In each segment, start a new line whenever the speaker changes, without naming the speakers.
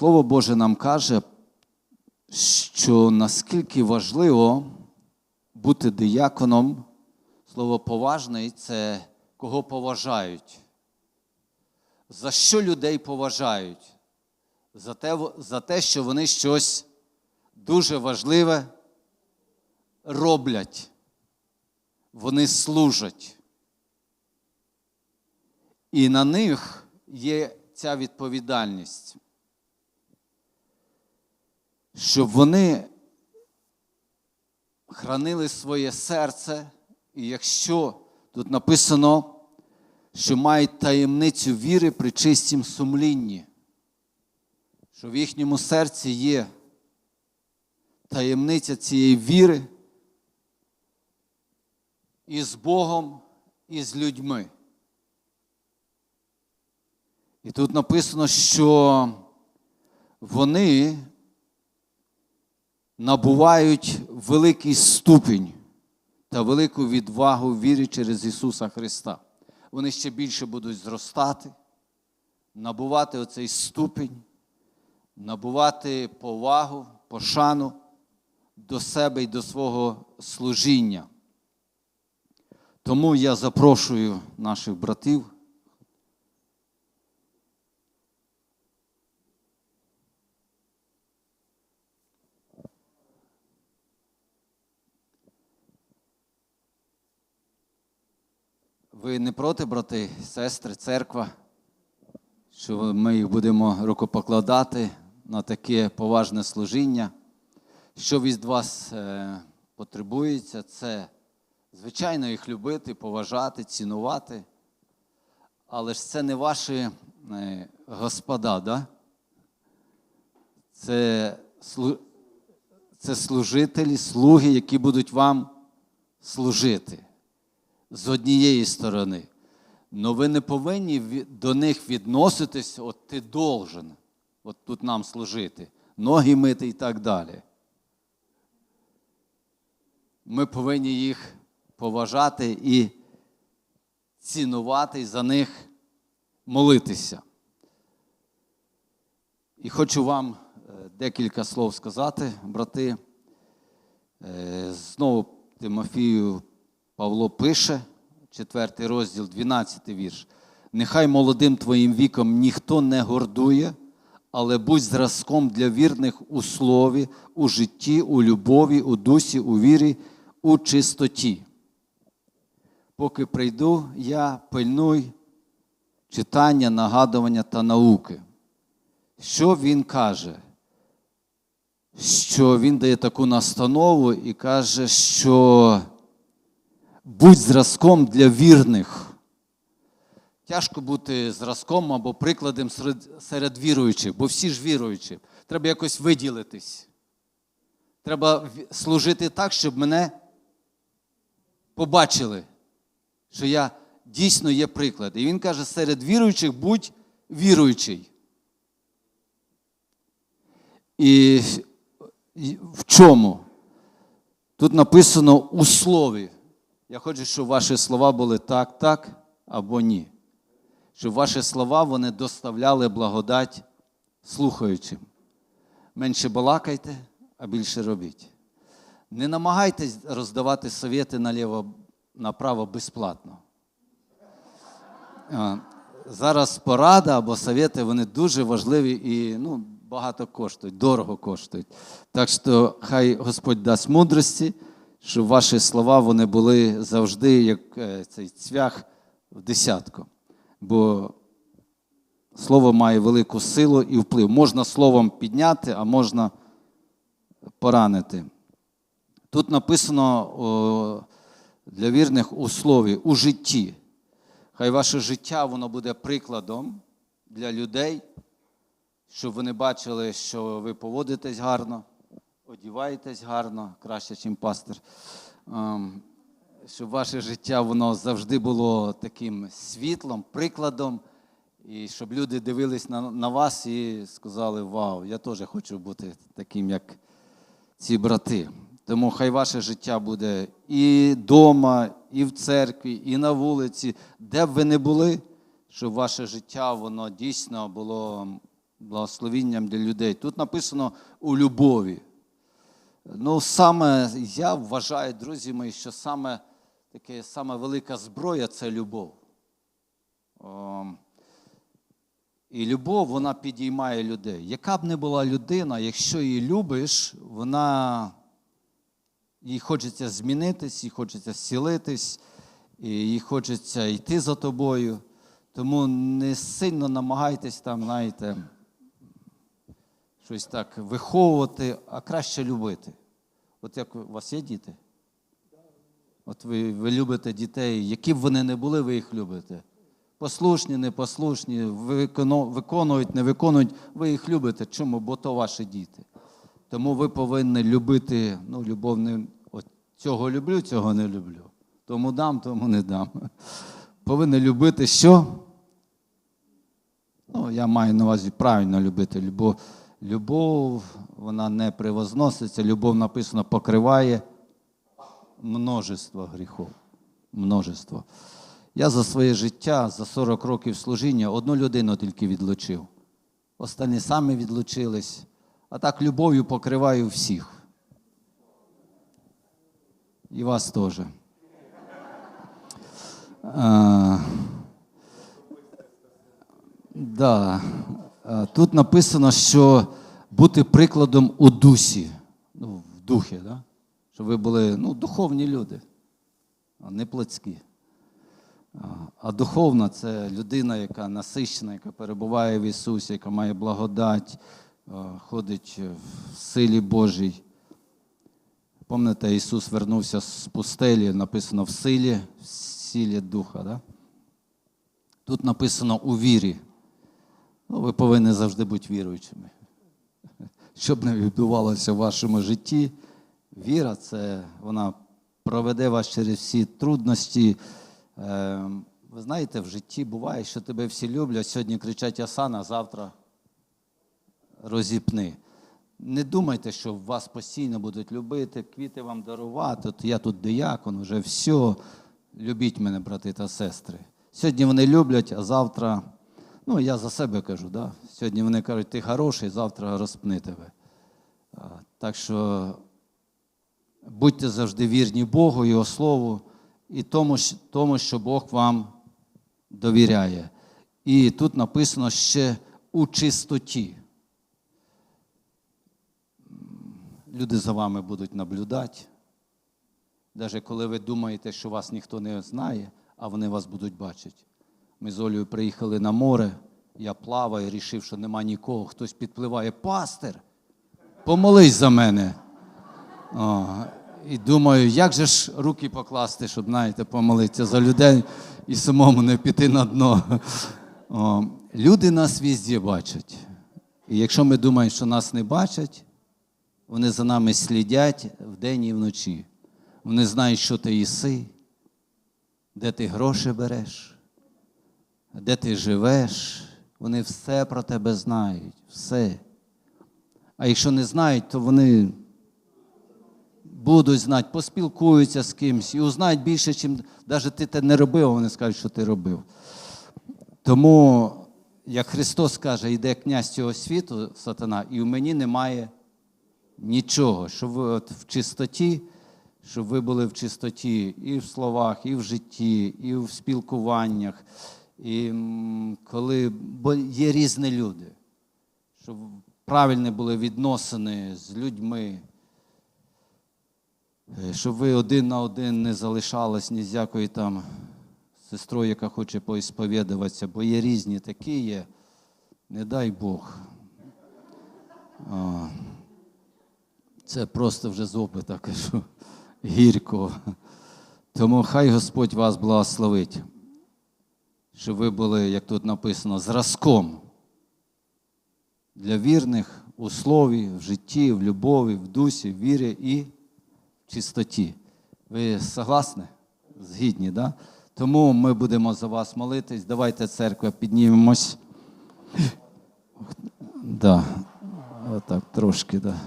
Слово Боже нам каже, що наскільки важливо бути дияконом, слово поважний це кого поважають. За що людей поважають? За те, за те, що вони щось дуже важливе роблять. Вони служать. І на них є ця відповідальність, щоб вони хранили своє серце, і якщо тут написано, що мають таємницю віри при чистім сумлінні, що в їхньому серці є таємниця цієї віри і з Богом, і з людьми. І тут написано, що вони набувають великий ступінь та велику відвагу вірі через Ісуса Христа. Вони ще більше будуть зростати, набувати оцей ступінь, набувати повагу, пошану до себе і до свого служіння. Тому я запрошую наших братів. Ви не проти, брати, сестри, церква, що ми їх будемо рукопокладати на таке поважне служіння. Що від вас е, потребується, це, звичайно, їх любити, поважати, цінувати. Але ж це не ваші е, господа, да? це, слу... це служителі, слуги, які будуть вам служити з однієї сторони. Но ви не повинні до них відноситись, от ти должен, от тут нам служити, ноги мити і так далі. Ми повинні їх поважати і цінувати за них молитися. І хочу вам декілька слов сказати, брати. Знову Тимофію Павло пише, 4 розділ, 12 вірш. Нехай молодим твоїм віком ніхто не гордує, але будь зразком для вірних у слові, у житті, у любові, у дусі, у вірі, у чистоті. Поки прийду, я пильнуй читання, нагадування та науки. Що він каже? Що він дає таку настанову і каже, що будь зразком для вірних. Тяжко бути зразком або прикладом серед, віруючих, бо всі ж віруючі. Треба якось виділитись. Треба служити так, щоб мене побачили, що я дійсно є приклад. І він каже, серед віруючих будь віруючий. І в чому? Тут написано у слові. Я хочу, щоб ваші слова були так, так або ні. Щоб ваші слова вони доставляли благодать слухаючим. Менше балакайте, а більше робіть. Не намагайтесь роздавати совєти наліво направо безплатно. Зараз порада або совєти, вони дуже важливі і ну, багато коштують, дорого коштують. Так що хай Господь дасть мудрості щоб ваші слова вони були завжди як е, цей цвях в десятку. Бо слово має велику силу і вплив. Можна словом підняти, а можна поранити. Тут написано для вірних у слові, у житті. Хай ваше життя воно буде прикладом для людей, щоб вони бачили, що ви поводитесь гарно, одіваєтесь гарно, краще, ніж пастир. Ем, щоб ваше життя воно завжди було таким світлом, прикладом, і щоб люди дивились на, на вас і сказали: Вау, я теж хочу бути таким, як ці брати. Тому хай ваше життя буде і вдома, і в церкві, і на вулиці, де б ви не були, щоб ваше життя воно дійсно було благословінням для людей. Тут написано у любові. Ну, саме я вважаю, друзі мої, що саме таке саме велика зброя це любов. О, і любов, вона підіймає людей. Яка б не була людина, якщо її любиш, вона їй хочеться змінитись, їй хочеться зцілитись, їй хочеться йти за тобою. Тому не сильно намагайтесь там, знаєте, щось так виховувати, а краще любити. От як у вас є діти? От ви, ви любите дітей, які б вони не були, ви їх любите. Послушні, непослушні, виконують, не виконують, ви їх любите. Чому? Бо то ваші діти. Тому ви повинні любити, ну, любов не от цього люблю, цього не люблю. Тому дам, тому не дам. Повинні любити що? Ну, я маю на увазі правильно любити. Любов, любов вона не превозноситься, любов написано покриває множество гріхов. Множество. Я за своє життя, за 40 років служіння, одну людину тільки відлучив. Останні самі відлучились. А так любов'ю покриваю всіх. І вас теж. А, да. Тут написано, що бути прикладом у дусі, ну, в духі, да? щоб ви були ну, духовні люди, а не плотські. А, духовна це людина, яка насищена, яка перебуває в Ісусі, яка має благодать, ходить в силі Божій. Пам'ятаєте, Ісус вернувся з пустелі, написано в силі, в силі Духа. Да? Тут написано у вірі. Ну, ви повинні завжди бути віруючими. Щоб не відбувалося в вашому житті, віра це вона проведе вас через всі трудності. Е, Ви знаєте, в житті буває, що тебе всі люблять, сьогодні кричать Асана, завтра розіпни. Не думайте, що вас постійно будуть любити, квіти вам дарувати. От я тут диякон, вже все. Любіть мене, брати та сестри. Сьогодні вони люблять, а завтра, ну я за себе кажу, да? сьогодні вони кажуть, ти хороший, завтра розпни тебе. Так що будьте завжди вірні Богу, Його Слову і тому, тому, що Бог вам довіряє. І тут написано ще у чистоті. Люди за вами будуть наблюдати. Навіть коли ви думаєте, що вас ніхто не знає, а вони вас будуть бачити. Ми з Олею приїхали на море, я плаваю, рішив, що нема нікого. Хтось підпливає, пастир, помолись за мене. О, і думаю, як же ж руки покласти, щоб, знаєте, помолитися за людей і самому не піти на дно. О, люди нас візді бачать. І якщо ми думаємо, що нас не бачать, вони за нами слідять вдень і вночі. Вони знають, що ти їси, де ти гроші береш, де ти живеш. Вони все про тебе знають, все. А якщо не знають, то вони будуть знати, поспілкуються з кимось і узнають більше, чим навіть ти те не робив, вони скажуть, що ти робив. Тому, як Христос каже, йде князь цього світу, сатана, і в мені немає нічого, щоб ви от в чистоті, щоб ви були в чистоті і в словах, і в житті, і в спілкуваннях. І коли бо є різні люди, щоб правильні були відносини з людьми, е, щоб ви один на один не залишались ні з якою там сестрою, яка хоче поісповідуватися, бо є різні такі є, не дай Бог. А, це просто вже з опита кажу, гірко. Тому хай Господь вас благословить, щоб ви були, як тут написано, зразком для вірних у слові, в житті, в любові, в дусі, в вірі і в чистоті. Ви согласні? Згідні, да? Тому ми будемо за вас молитись. Давайте, церква, піднімемось. Да. Отак, трошки, да.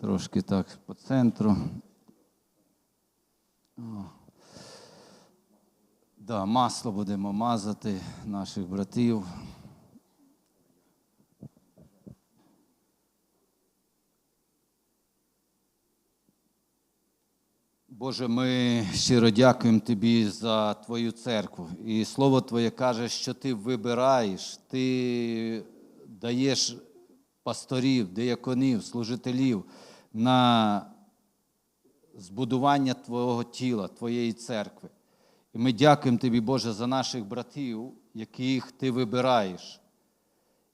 Трошки так по центру. Да, масло будемо мазати наших братів. Боже, ми щиро дякуємо Тобі за Твою церкву. І слово Твоє каже, що ти вибираєш, ти даєш пасторів, деяконів, служителів на збудування Твого тіла, Твоєї церкви. І ми дякуємо Тобі, Боже, за наших братів, яких Ти вибираєш,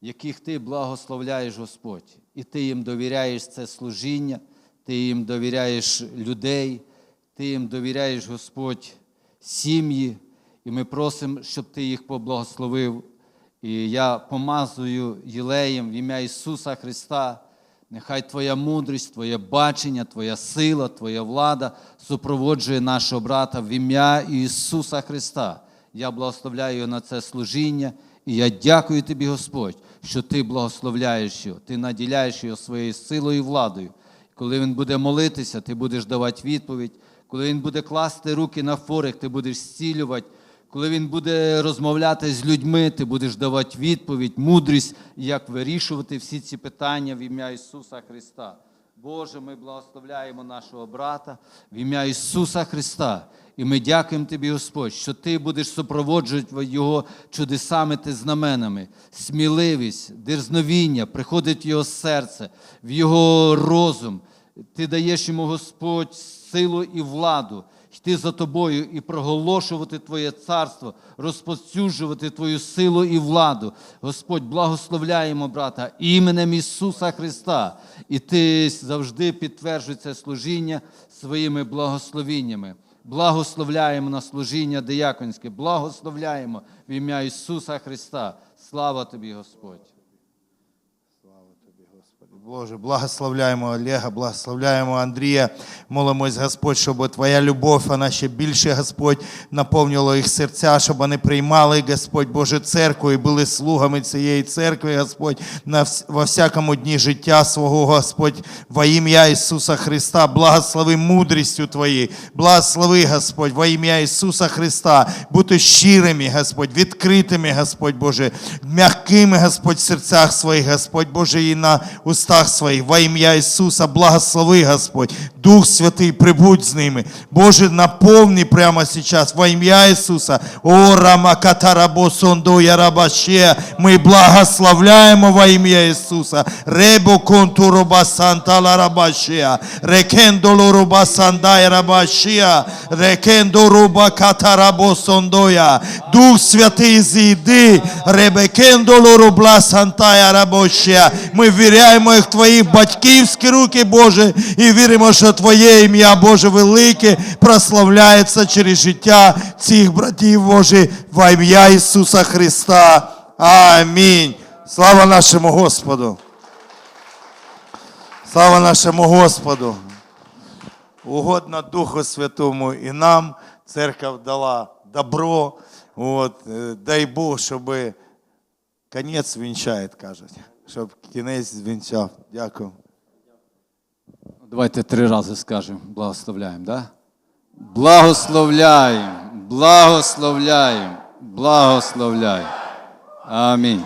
яких Ти благословляєш, Господь. І Ти їм довіряєш це служіння, Ти їм довіряєш людей, Ти їм довіряєш, Господь, сім'ї. І ми просимо, щоб Ти їх поблагословив. І я помазую Єлеєм в ім'я Ісуса Христа. Нехай Твоя мудрість, Твоє бачення, Твоя сила, Твоя влада супроводжує нашого брата в ім'я Ісуса Христа. Я благословляю його на це служіння. І я дякую тобі, Господь, що ти благословляєш його, ти наділяєш його своєю силою і владою. Коли він буде молитися, ти будеш давати відповідь. Коли він буде класти руки на хворих, ти будеш зцілювати. Коли він буде розмовляти з людьми, ти будеш давати відповідь, мудрість, як вирішувати всі ці питання в ім'я Ісуса Христа. Боже, ми благословляємо нашого брата в ім'я Ісуса Христа. І ми дякуємо Тобі, Господь, що Ти будеш супроводжувати Його чудесами та знаменами, сміливість, дерзновіння приходить в Його серце, в Його розум. Ти даєш йому, Господь, силу і владу йти за тобою і проголошувати Твоє царство, розповсюджувати Твою силу і владу. Господь, благословляємо брата іменем Ісуса Христа. І Ти завжди підтверджуй це служіння своїми благословіннями. Благословляємо на служіння дияконське, благословляємо в ім'я Ісуса Христа. Слава тобі, Господь.
Боже, благословляємо Олега, благословляємо Андрія. Молимось, Господь, щоб Твоя любов, вона ще більше, Господь, наповнювала їх серця, щоб вони приймали, Господь, Боже, церкву і були слугами цієї церкви, Господь, на во всякому дні життя свого, Господь, во ім'я Ісуса Христа. Благослови мудрістю Твоєю, благослови, Господь, во ім'я Ісуса Христа, бути щирими, Господь, відкритими, Господь Боже, м'якими, Господь, в серцях своїх, Господь Боже, і на устах своїх. Во ім'я Ісуса, благослови, Господь. Дух Святий, прибудь з ними. Боже, наповни прямо сейчас во ім'я Ісуса. О, Рамакатарабо Сондо Ярабаше. Ми благословляємо во ім'я Ісуса. Ребо контуроба санта ларабашеа. Рекендо лороба сандай рабашеа. Рекендо роба катарабо сондоя. Дух Святий зійди. Ребекендо лоробла сантая рабошеа. Ми віряємо їх в Твої батьківські руки, Боже, і віримо, що Твоє ім'я, Боже, велике, прославляється через життя цих братів, Боже, во ім'я Ісуса Христа. Амінь. Слава нашому Господу. Слава нашому Господу. Угодно Духу Святому і нам церква дала добро. От, е, дай Бог, щоб конець вінчає, кажуть. Щоб кінець звінчав. Дякую.
Давайте три рази скажемо, благословляємо, да? Благословляємо, благословляємо, благословляємо. Амінь.